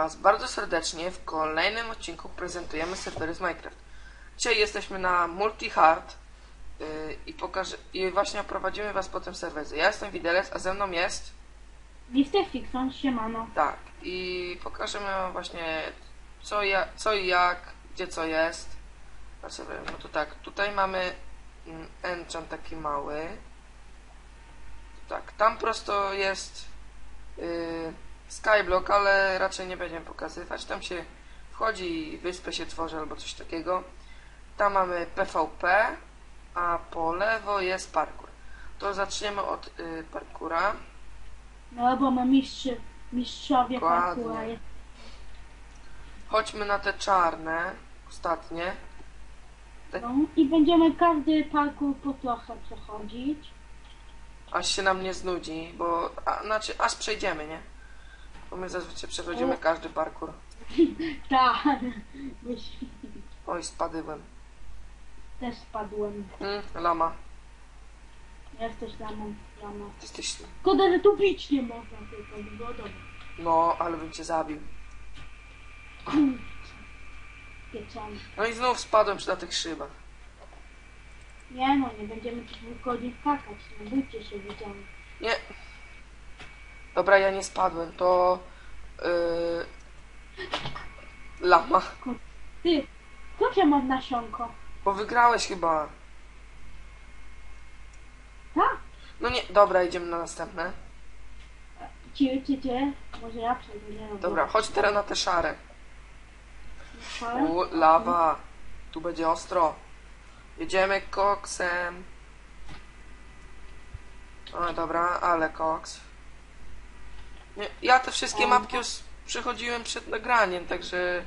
Was bardzo serdecznie. W kolejnym odcinku prezentujemy serwery z Minecraft. Dzisiaj jesteśmy na multi-hard yy, i, pokażę, i właśnie oprowadzimy Was po tym serwerze. Ja jestem Widelec, a ze mną jest Mister Fixon, siemano. tak i pokażemy Wam właśnie co, ja, co i jak, gdzie co jest. Na serwerze. No to tak, tutaj mamy mm, enchant taki mały. Tak, tam prosto jest yy, skyblock, ale raczej nie będziemy pokazywać. Tam się wchodzi i wyspę się tworzy albo coś takiego. Tam mamy PvP, a po lewo jest parkour. To zaczniemy od yy, parkura. No bo ma mistrzy, mistrzowie Dokładnie. parkura. Chodźmy na te czarne, ostatnie. No i będziemy każdy parkour po trochę przechodzić. aż się nam nie znudzi, bo a, znaczy aż przejdziemy, nie? Bo my zazwyczaj przechodzimy każdy parkour. Tak, Oj, spadłem. też spadłem. Mm, lama, Jesteś lamą, lama. ty jesteś... Szkoda, że tu bić nie można tylko, by było dobrze. No, ale bym cię zabił. Pieczony. No i znów spadłem przy na tych szybach. Nie no, nie będziemy tu dwóch godzin skakać, nie bójcie się, widziałem. Nie. Dobra, ja nie spadłem, to... Yy, lama. Ty, co cię mam nasionko? Bo wygrałeś chyba. Tak? No nie, dobra, idziemy na następne. Ci, ci, ci. Może ja przejdę, nie wiem. Dobra, chodź teraz na te szare. U, lawa. Tu będzie ostro. Jedziemy koksem. O, dobra, ale koks. Nie, ja te wszystkie O. mapki już przechodziłem przed nagraniem, także...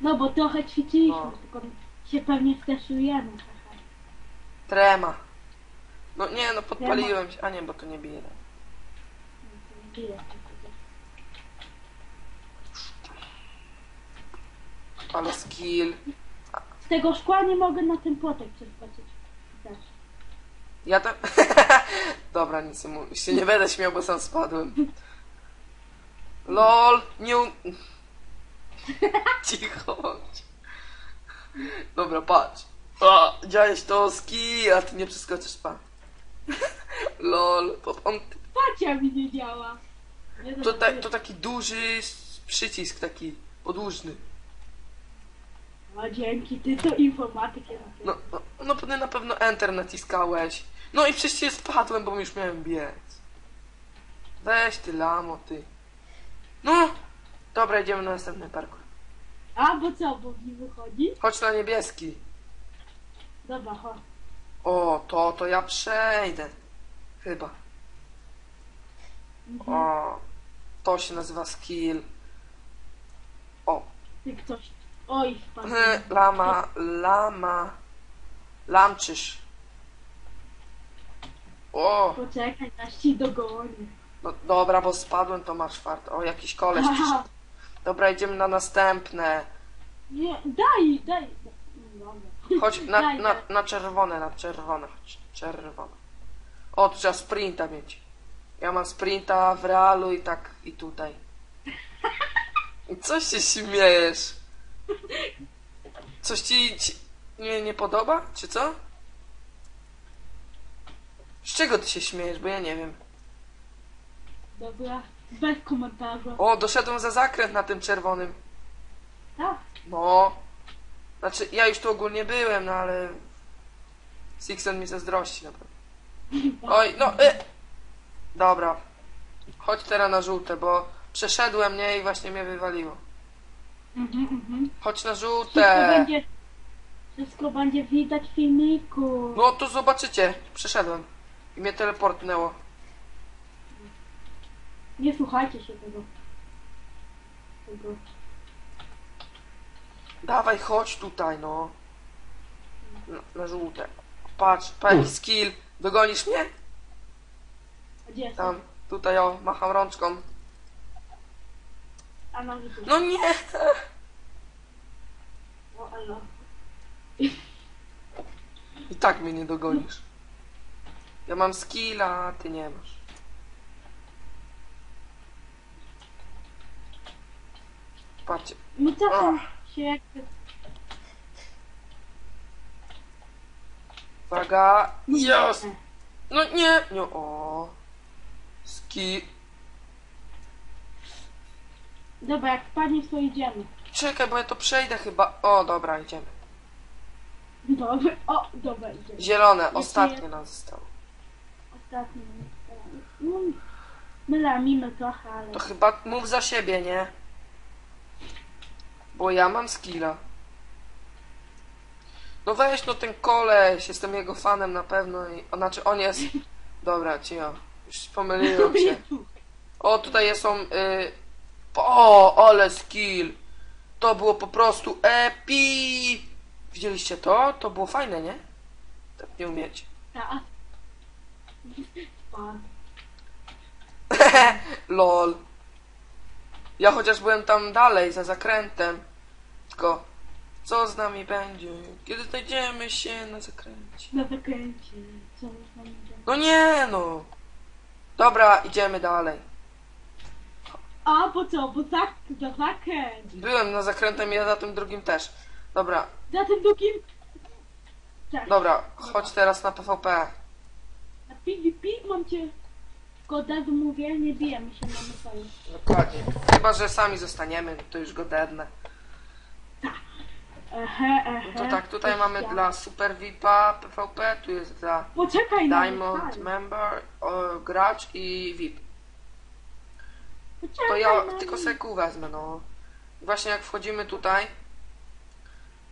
No bo trochę ćwiczyliśmy, No. tylko się pewnie stresujemy trochę. Trema. No nie, no podpaliłem się. A nie, bo to nie bije. Bije. Ale skill. Z tego szkła nie mogę na ten płotek przeskoczyć. Też. Ja tam... Dobra, nic nie mówię. Się nie będę śmiał, bo sam spadłem. LOL, nie... u- Cicho bądź. Dobra, patrz. A, działeś to ski, a ty nie przeskoczysz, pa. LOL, to on... Pacia mi nie działa. Nie To, ta, to taki duży s- przycisk, taki podłużny. A dzięki, ty to informatykiem. No, no, no pewnie na pewno Enter naciskałeś. No i przecież spadłem, bo już miałem biec. Weź ty lamo, ty. No! Dobra, idziemy na następny parkour. A, bo co, bo w nim wychodzi? Chodź na niebieski. Dobra, chodź. O, to, to ja przejdę. Chyba. Mhm. O, to się nazywa skill. O, Ty ktoś. Oj, spadł. lama, lama. Lamczysz. O, Poczekaj, aż ci dogonię. no dobra, bo spadłem, to masz fart. O, jakiś koleś przyszedł. Dobra, idziemy na następne. Nie, daj, daj. Dobra. Chodź na, Daj, na, daj. na czerwone, na czerwone, chodź, czerwone. O, tu trzeba sprinta mieć. Ja mam sprinta w realu i tak, i tutaj. I Co się śmiejesz? Coś ci, ci nie, nie podoba, czy co? Z czego ty się śmiejesz, bo ja nie wiem. Dobra, bez komentarza. O, doszedłem za zakręt na tym czerwonym. Tak? No. Znaczy, ja już tu ogólnie byłem, no ale... Sixen mi zazdrości naprawdę. Oj, no, y! Dobra. Chodź teraz na żółte, bo przeszedłem, nie, i właśnie mnie wywaliło. Mhm, mhm. Chodź na Wszystko żółte. będzie, wszystko będzie widać w filmiku. No, to zobaczycie. Przeszedłem. I mnie teleportnęło. Nie słuchajcie się tego. tego. Dawaj, chodź tutaj, no. Na, na żółte. Patrz, patrz, skill. Dogonisz mnie? A Gdzie jest? Tam, tutaj, o, macham rączką. A widzę. No nie! O, elo. I tak mnie nie dogonisz. Ja mam skilla, a ty nie masz. Patrzcie. Mi czasem się jakby... Uwaga. Jest! No nie! Nie, o. Ski. Dobra, jak wpadnie to idziemy. Czekaj, bo ja to przejdę chyba. O, dobra, idziemy. Dobra, o, dobra, idziemy. Zielone, ostatnie nam zostało. Ostatni. No, my lamimy trochę, ale... To chyba mów za siebie, nie? Bo ja mam skilla. No weź no ten koleś, jestem jego fanem na pewno i... O, znaczy on jest... Dobra, cicho. Już pomyliłem się. O, tutaj są... Y... O, ale skill. To było po prostu epi. Widzieliście to? To było fajne, nie? Tak nie umiecie. Tak. Lol. Ja chociaż byłem tam dalej, za zakrętem. Tylko, co z nami będzie, kiedy znajdziemy się na zakręcie? Na zakręcie. Co tam idzie? No nie no. Dobra, idziemy dalej. A, bo co? Bo tak, za zakręt. Byłem na zakrętem i ja za tym drugim też. Dobra, Za tym drugim... Tak. dobra, chodź teraz na PvP. Na PvP mam cię... Razu mówię, nie bijemy się na metali. Dokładnie. Chyba, że sami zostaniemy, to już go dednę. Ehe, ehe. No to tak, tutaj mamy ja. dla Super VIPa PvP, tu jest dla Poczekaj na Diamond. Member, o, gracz i VIP. Poczekaj To ja na tylko mnie. seku wezmę, no. Właśnie jak wchodzimy tutaj,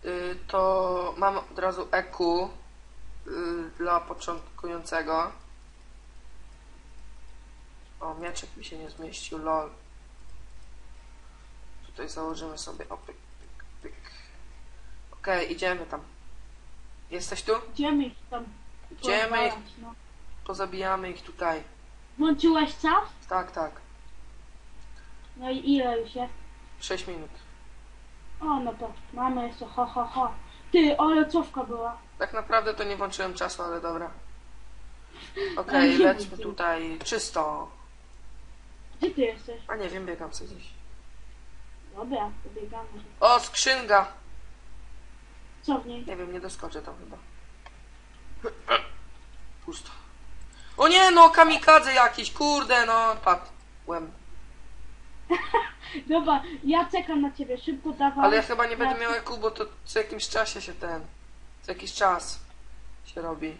y, to mam od razu EQ dla początkującego. O, mieczek mi się nie zmieścił, lol. Tutaj założymy sobie, o, pyk, pyk, pyk. Okej, idziemy tam. Jesteś tu? Idziemy ich tam. Idziemy ich. No. Pozabijamy ich tutaj. Włączyłeś czas? Tak, tak. No i ile już jest? 6 minut. O, no to mamy jeszcze ho, ho, ho. Ty, ale cofka była. Tak naprawdę to nie włączyłem czasu, ale dobra. Ale Okej, nie lećmy tutaj czysto. Gdzie ty jesteś? A nie wiem, biegam sobie gdzieś. Dobra, pobiegamy. O, skrzynka! Co w niej? Nie wiem, nie doskoczę tam chyba. Pusto. O nie, no, kamikadze jakiś, kurde, no, padłem. Dobra, ja czekam na ciebie, szybko dawaj. Ale ja chyba nie będę miał EQ, bo to co jakimś czasie się ten... Co jakiś czas się robi.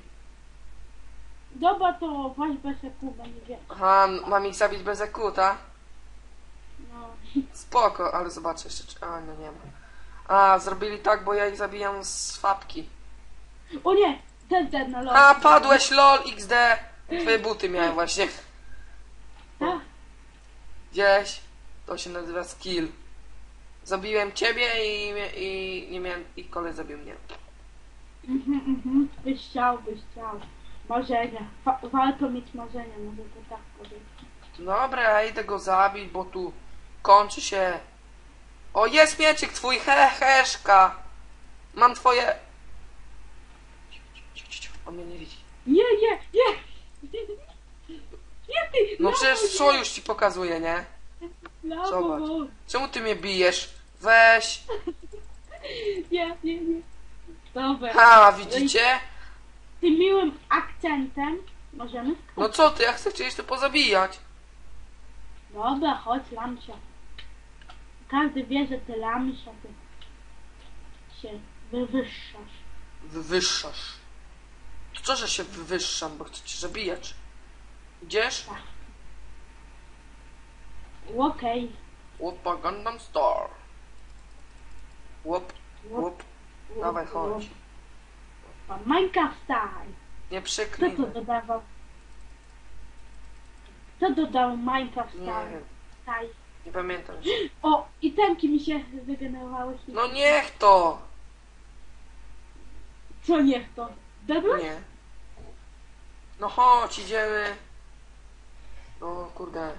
Dobra, to weź bez eku, będzie wie. Aha, mam ich zabić bez EQ, tak? No. Spoko, ale zobaczę jeszcze, czy... A, no nie ma. A, zrobili tak, bo ja ich zabijam z fabki. O nie! Ten, ten, na lot. A, padłeś, lol, XD! Twoje buty miałem właśnie. Tak? Gdzieś. To się nazywa skill. Zabiłem ciebie i, i nie miałem... I kolej zabił mnie. Mhm, mhm. Byś chciał, byś chciał. Marzenia. Fa- warto mieć marzenia, może to tak powiedzieć. Dobra, ja idę go zabić, bo tu kończy się... O, jest mieczyk twój, he, heszka! Mam twoje... On mnie nie widzi. Nie, nie, nie! Nie ty! No lawo przecież nie, sojusz ci pokazuje, nie? Zobacz. Czemu ty mnie bijesz? Weź. Nie, nie, nie. Dobra. Ha, widzicie? Tym miłym akcentem możemy No co ty, ja chcę cię jeszcze pozabijać. Dobra, chodź, lamsia. Każdy wie, że ty lamsia, ty się wywyższasz. Wywyższasz. To co, że się wywyższam, bo chcę cię zabijać? Idziesz? Okej. Łopa Gundam Star. Łop, Łop, łop. Dawaj, chodź. Pan Minecraft. Nie Kto przyknij. to dodawał? Kto dodał Minecraft Nie wiem, nie pamiętam. O, itemki mi się wygenerowały. No niech to! Co niech to? Dobra? Nie. No chodź, idziemy. No kurde.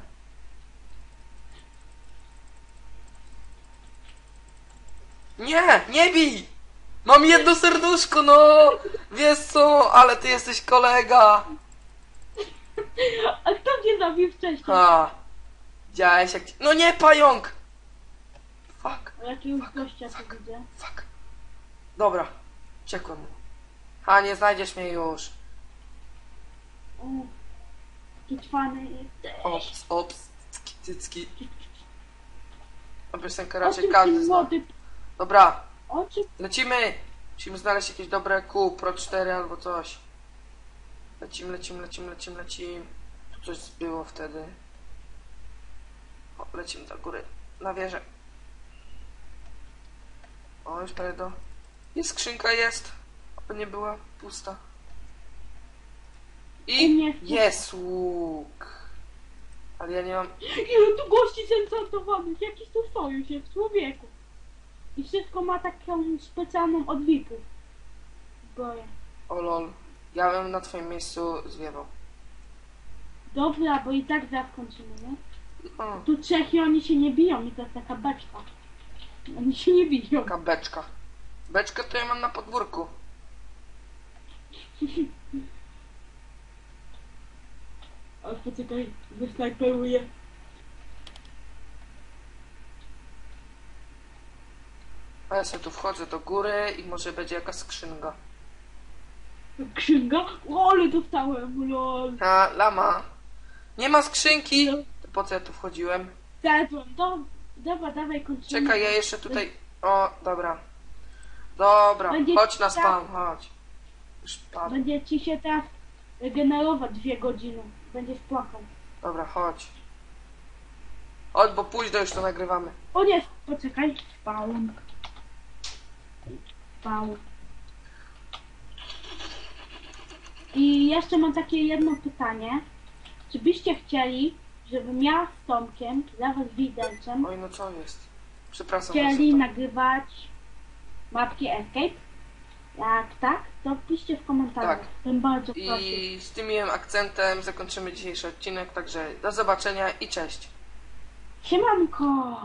Nie, nie bij! Mam jedno serduszko, no! Wiesz co, ale ty jesteś kolega. A kto mnie zabił wcześniej? Ha. Widziałeś jak... No nie, pająk! Fuck, O jakiegoś gościa tu widzę. fuck. Dobra, uciekłem. A, nie znajdziesz mnie już. O, taki cwany jesteś. Ops, ops, cycki, cycki. A piosenkę raczej każdy zna. młody, Dobra, lecimy. Musimy znaleźć jakieś dobre kół, Pro 4 albo coś. Lecimy, lecimy, lecimy, lecimy, lecimy. Tu coś było wtedy. O, lecimy do góry, na wieżę. O, już prawie do... Jest skrzynka, jest. Aby nie była pusta. I mnie jest łuk. Ale ja nie mam... Ile tu gości zencantowanych, jakiś tu sojusz jest, człowieku. I wszystko ma taką specjalną odwiku. Boję. O lol. Ja bym na twoim miejscu zwiewał. Dobra, bo i tak zaraz kończymy, nie? O, Tu trzech i oni się nie biją i to jest taka beczka. Oni się nie biją. taka beczka. Beczkę to ja mam na podwórku. Ale poczekaj, wysnajperuję. A ja sobie tu wchodzę do góry i może będzie jakaś skrzynka. Księga? O, ale dostałem, lol. A, lama. Nie ma skrzynki. To po co ja tu wchodziłem? Zjadłem, do, dobra, dawaj kończymy. Czekaj, ja jeszcze tutaj... O, dobra. Dobra, Będzie chodź na tak. spam, chodź. Już padł. Będzie ci się teraz regenerować dwie godziny. Będziesz płakał. Dobra, chodź. Chodź, bo późno już to nagrywamy. O nie, poczekaj. Spawn. Spawn. I jeszcze mam takie jedno pytanie. Czy byście chcieli, żebym ja z Tomkiem, dla was widelcem, Oj, no co jest? Przepraszam. chcieli was za nagrywać mapki Escape? Jak tak, to piszcie w komentarzach. Tak. Bym bardzo to. prosił. I z tym miłym akcentem zakończymy dzisiejszy odcinek, także do zobaczenia i cześć. Siemanko!